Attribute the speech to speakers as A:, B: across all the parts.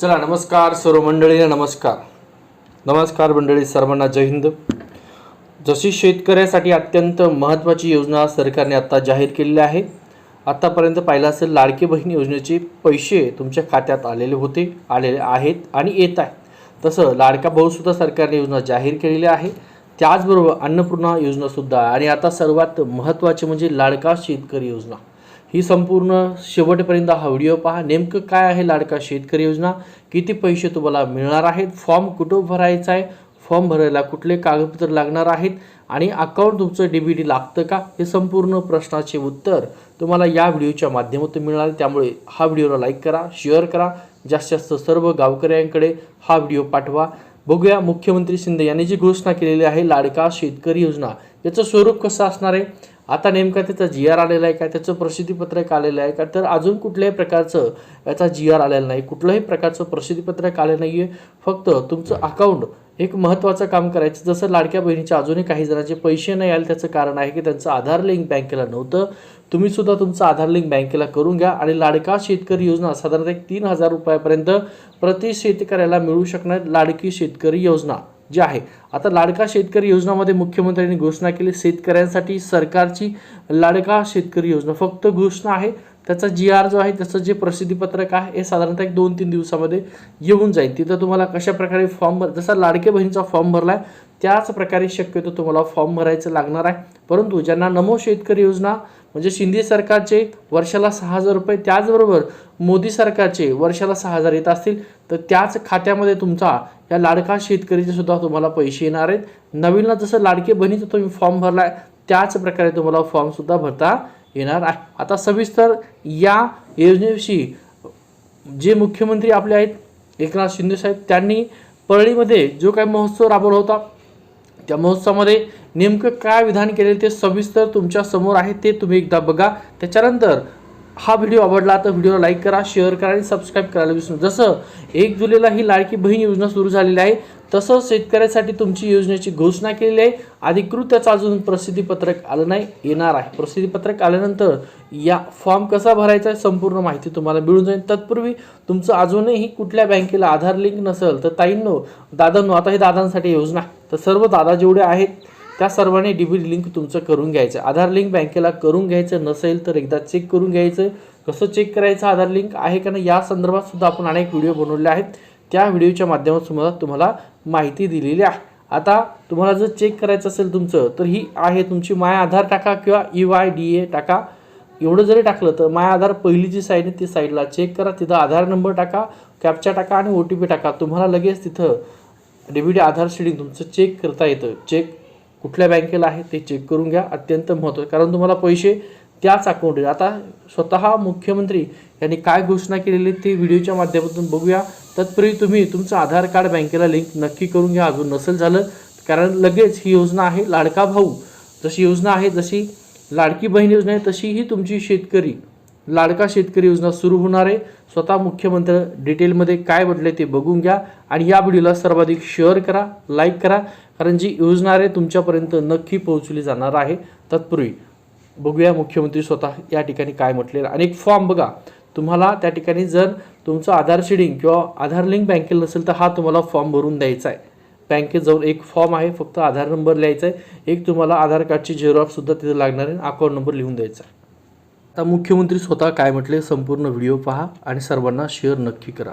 A: चला नमस्कार सर्व मंडळींना नमस्कार. नमस्कार मंडळी सर्वांना जय हिंद. जशी शेतकऱ्यासाठी अत्यंत महत्त्वाची योजना सरकारने आत्ता जाहीर केलेली आहे आत्तापर्यंत पाहिलं असेल लाडकी बहीण योजनेचे पैसे तुमच्या खात्यात आलेले होते आलेले आहेत आणि येत आहेत. तसं लाडका भाऊसुद्धा सरकारने योजना जाहीर केलेली आहे. त्याचबरोबर अन्नपूर्णा योजनासुद्धा आणि आता सर्वात महत्त्वाचे म्हणजे लाडका शेतकरी योजना. ही संपूर्ण शेवटपर्यंत हा व्हिडिओ पहा. नेमकं काय आहे लाडका शेतकरी योजना? किती पैसे तुम्हाला मिळणार आहेत? फॉर्म कुठं भरायचा आहे? फॉर्म भरायला कुठले कागदपत्र लागणार आहेत? आणि अकाउंट तुमचं डी बी टी लागतं का? हे संपूर्ण प्रश्नाचे उत्तर तुम्हाला या व्हिडिओच्या माध्यमातून मिळणार. त्यामुळे हा व्हिडिओला लाईक करा शेअर करा. जास्तीत जास्त सर्व गावकऱ्यांकडे हा व्हिडिओ पाठवा. बघूया मुख्यमंत्री शिंदे यांनी जी घोषणा केलेली आहे लाडका शेतकरी योजना याचं स्वरूप कसं असणार आहे? आता नेमका त्याचा जी आर आलेला आहे का? त्याचं प्रसिद्धीपत्रक आलेलं आहे का? तर अजून कुठल्याही प्रकारचं याचा जी आर आलेला नाही. कुठल्याही प्रकारचं प्रसिद्धीपत्रक आलं नाही आहे फक्त तुमचं अकाउंट एक महत्त्वाचं काम करायचं. जसं लाडक्या बहिणीच्या अजूनही काही जणांचे पैसे नाही आले त्याचं कारण आहे की त्यांचं आधार लिंक बँकेला नव्हतं. तुम्ही सुद्धा तुमचं आधार लिंक बँकेला करून घ्या आणि लाडका शेतकरी योजना साधारणतः एक तीन हजार रुपयापर्यंत प्रति शेतकऱ्याला मिळू शकणार लाडकी शेतकरी योजना. जे आहे. आता लाडका शेतकरी योजनामध्ये मुख्यमंत्र्यांनी घोषणा केली शेतकऱ्यांसाठी सरकारची लाडका शेतकरी योजना. फक्त घोषणा आहे त्याचा जी आर जो आहे त्याचं जे प्रसिद्धीपत्रक आहे हे साधारणतः एक दोन तीन दिवसामध्ये येऊन जाईल. तिथं तुम्हाला कशा प्रकारे फॉर्म भर जसा लाडके बहिणीचा फॉर्म भरला आहे त्याच प्रकारे शक्यतो तुम्हाला फॉर्म भरायचं लागणार आहे. परंतु ज्यांना नमो शेतकरी योजना म्हणजे शिंदे सरकारचे वर्षाला सहा हजार रुपये त्याचबरोबर मोदी सरकारचे वर्षाला सहा हजार येत असतील तर त्याच खात्यामध्ये तुमचा या लाडका शेतकरीचे सुद्धा तुम्हाला पैसे येणार आहेत. नवीनला जसं लाडके बहिणीचा तुम्ही फॉर्म भरलाय त्याच प्रकारे तुम्हाला फॉर्मसुद्धा भरता येणार आहे. आता सविस्तर या योजनेविषयी जे मुख्यमंत्री आपले आहेत एकनाथ शिंदे साहेब त्यांनी परळीमध्ये जो काही महोत्सव राबवला होता त्या महोत्सवामध्ये नेमकं काय विधान केले ते सविस्तर तुमच्यासमोर आहे ते तुम्ही एकदा बघा. त्याच्यानंतर हा व्हिडिओ आवडला तर व्हिडिओला लाईक करा शेअर करा आणि सबस्क्राईब करायला विसरू जसं एक जुलैला ही लाडकी बहीण योजना सुरू झालेली आहे तसं शेतकऱ्यासाठी तुमची योजनेची घोषणा केलेली आहे. अधिकृत त्याचं अजून प्रसिद्धीपत्रक आलं नाही येणार आहे. प्रसिद्धीपत्रक आल्यानंतर या फॉर्म कसा भरायचा आहे संपूर्ण माहिती तुम्हाला मिळून जाईल. तत्पूर्वी तुमचं अजूनही कुठल्या बँकेला आधार लिंक नसेल तर ताईंनो दादांनो आता हे दादांसाठी योजना तर सर्व दादा जेवढे आहेत त्या सर्वांनी डी लिंक तुमचं करून घ्यायचं. आधार लिंक बँकेला करून घ्यायचं नसेल तर एकदा चेक करून घ्यायचं. कसं चेक करायचं आधार लिंक आहे का नाही या संदर्भात सुद्धा आपण अनेक व्हिडिओ बनवले आहेत. त्या व्हिडिओच्या माध्यमातून तुम्हाला तुम्हाला माहिती दिलेली आहे. आता तुम्हाला जर चेक करायचं असेल तुमचं तर ही आहे तुमची माय आधार टाका किंवा ई वाय डी ए टाका. एवढं जरी टाकलं तर माय आधार पहिली जी साईड आहे ती साईडला चेक करा. तिथं आधार नंबर टाका कॅप्चा टाका आणि ओ टी पी टाका. तुम्हाला लगेच तिथं डेबिट आधार शेडिंग तुमचं चेक करता येतं. चेक कुठल्या बँकेला आहे ते चेक करून घ्या. अत्यंत महत्त्वाचं कारण तुम्हाला पैसे त्याच अकाउंट आता स्वतः मुख्यमंत्री यांनी काय घोषणा केलेली आहे ते व्हिडिओच्या माध्यमातून बघूया. तत्पूर्वी तुम्ही तुमचं आधार कार्ड बँकेला लिंक नक्की करून घ्या. अजून नसेल झालं कारण लगेच ही योजना आहे लाडका भाऊ. जशी योजना आहे जशी लाडकी बहीण योजना आहे तशी ही तुमची शेतकरी लाडका शेतकरी योजना सुरू होणार आहे. स्वतः मुख्यमंत्री डिटेलमध्ये काय म्हटले ते बघून घ्या. आणि या व्हिडिओला सर्वाधिक शेअर करा लाईक करा. कारण जी योजना आहे तुमच्यापर्यंत नक्की पोहोचली जाणार आहे. तत्पूर्वी बघूया मुख्यमंत्री स्वतः या ठिकाणी काय म्हटलेलं आणि एक फॉर्म बघा. तुम्हाला त्या ठिकाणी जर तुमचं आधार शेडिंग किंवा आधार लिंक बँकेला नसेल तर हा तुम्हाला फॉर्म भरून द्यायचा आहे. बँकेत जाऊन एक फॉर्म आहे फक्त आधार नंबर लिहायचा आहे. एक तुम्हाला आधार कार्डची झेरॉक्ससुद्धा तिथं लागणार आहे अकाउंट नंबर लिहून द्यायचा आहे. आता मुख्यमंत्री स्वतः काय म्हटले? संपूर्ण व्हिडिओ पहा आणि सर्वांना शेअर नक्की करा.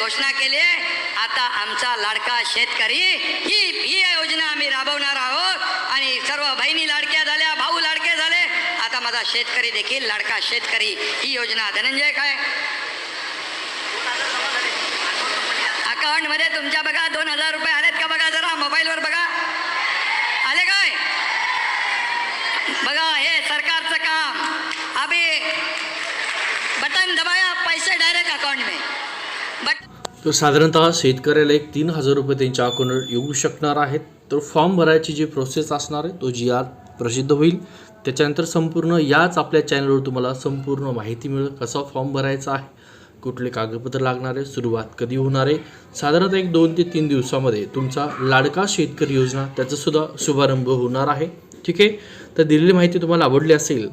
B: घोषणा केली आता आमचा लाडका शेतकरी ही ही योजना आम्ही राबवणार आहोत. आणि सर्व बहिणी लाडक्या झाल्या भाऊ लाडके झाले. आता माझा शेतकरी देखील लाडका शेतकरी ही योजना धनंजय काय? अकाउंटमध्ये तुमच्या बघा दोन हजार रुपये आलेत का बघा जरा मोबाईलवर बघा. आले काय? बघा हे सरकारचं काम. अभि बटन दबाया पैसे डायरेक्ट अकाउंट मे. बट
A: तर साधारणतः शेतकऱ्याला एक तीन हजार रुपये त्यांच्या अकाउंटवर येऊ शकणार आहेत. तर फॉर्म भरायची जी प्रोसेस असणार आहे तो जी आर प्रसिद्ध होईल. त्याच्यानंतर संपूर्ण याच आपल्या चॅनलवर तुम्हाला संपूर्ण माहिती मिळेल कसा फॉर्म भरायचा आहे कुठले कागदपत्र लागणार आहे सुरुवात कधी होणार आहे. साधारणतः एक दोन ते तीन दिवसामध्ये तुमचा लाडका शेतकरी योजना त्याचासुद्धा शुभारंभ होणार आहे. ठीक आहे? तर दिलेली माहिती तुम्हाला आवडली असेल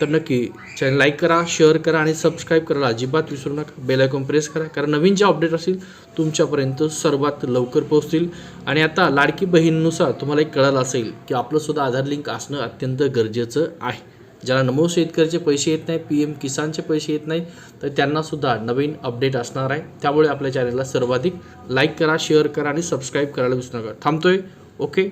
A: तर नक्की चॅनल लाईक करा शेअर करा आणि सबस्क्राईब करायला अजिबात विसरू नका. बेलायकॉन प्रेस करा कारण नवीन जे अपडेट असतील तुमच्यापर्यंत सर्वात लवकर पोहोचतील. आणि आता लाडकी बहीणनुसार तुम्हाला एक कळालं असेल की आपलंसुद्धा आधार लिंक असणं अत्यंत गरजेचं आहे. ज्याला नमो शेतकऱ्याचे पैसे येत नाही पी एम किसानचे पैसे येत नाही तर त्यांनासुद्धा नवीन अपडेट असणार आहे. त्यामुळे आपल्या चॅनलला सर्वाधिक लाईक करा शेअर करा आणि सबस्क्राईब करायला विसरू नका. थांबतोय ओके